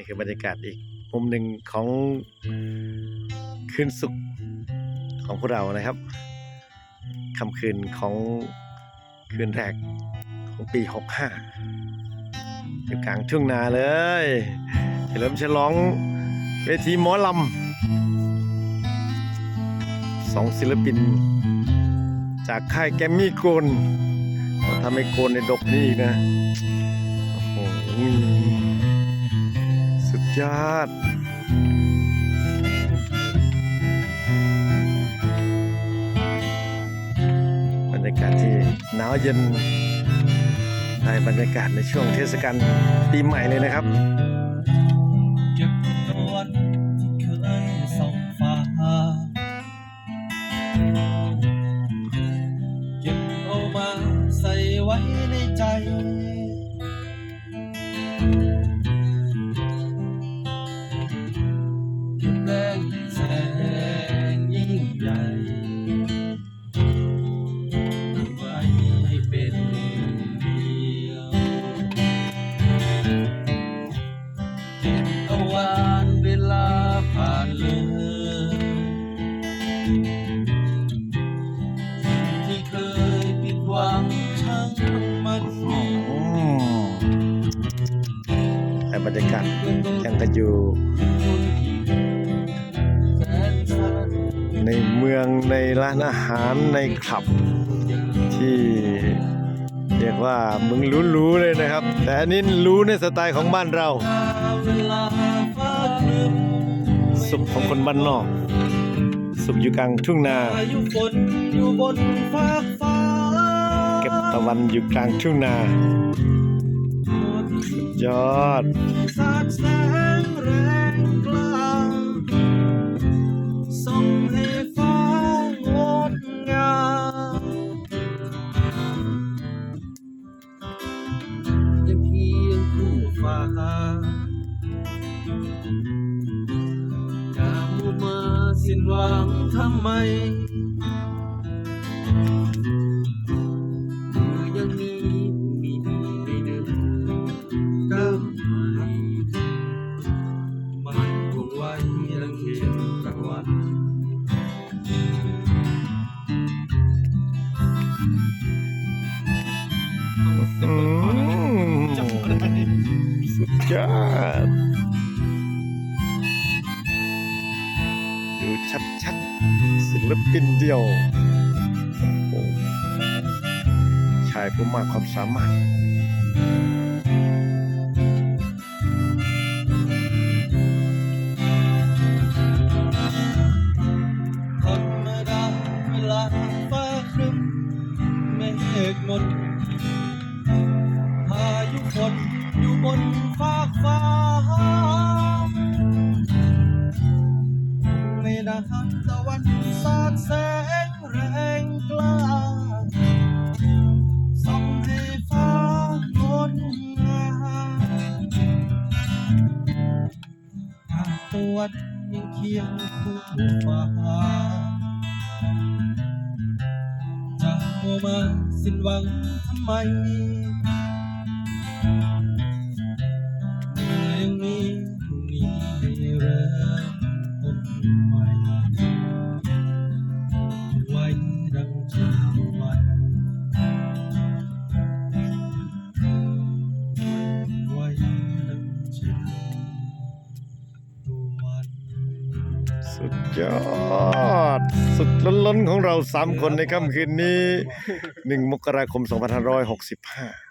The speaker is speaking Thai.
นี่คือบรรยากาศอีกมุมหนึ่งของคืนสุขของพวกเรานะครับค่ำคืนของคืนแรกของปี 65 อยู่กลางทุ่งนาเลยเฉลิมฉลองเวทีหมอลำสองศิลปิน จากค่ายแกมมี่โกนทำให้โกนในดกนี่นะ โอ้โห ยอด บรรยากาศที่หนาวเย็นได้บรรยากาศในช่วงเทศกาลปีใหม่เลยนะครับเก็บตัวที่เคยส่องฟ้าเก็บเอามาใส่ไว้ในใจ แต่บรรยากาศยังกันอยู่ ในเมืองในร้านอาหารในคลับ ที่เรียกว่ามึงรู้ๆเลยนะครับ แต่อันนี้รู้ในสไตล์ของบ้านเรา สุขของคนบ้านนอก สุขอยู่กลางทุ่งนาอยู่บนฟ้า บตะวันอยู่กลางทุ่งนายอดสาดแสงแรงกล้าส่องให้ฟ้างดงามยังเพียงคู่ฟ้าอย่ามัวมาสิ้นหวังทำไม สุดยอดดูชัดๆศิลปินเดียว ชายผู้มากความสามารถธรรมดาเวลาฟ้ารึมเมฆมนพายุฝนอยู่ บนฟากฟ้าในดานตะวันสาดแสงแรงกล้าส่องให้ฟ้างดงามหากตัวยังเคียงคู่ฟ้าจะมัวมาสิ้นหวังทำไมเยอด สุดล้นๆของเราสามคนในค่ำคืนนี้ 1 มกราคม 2565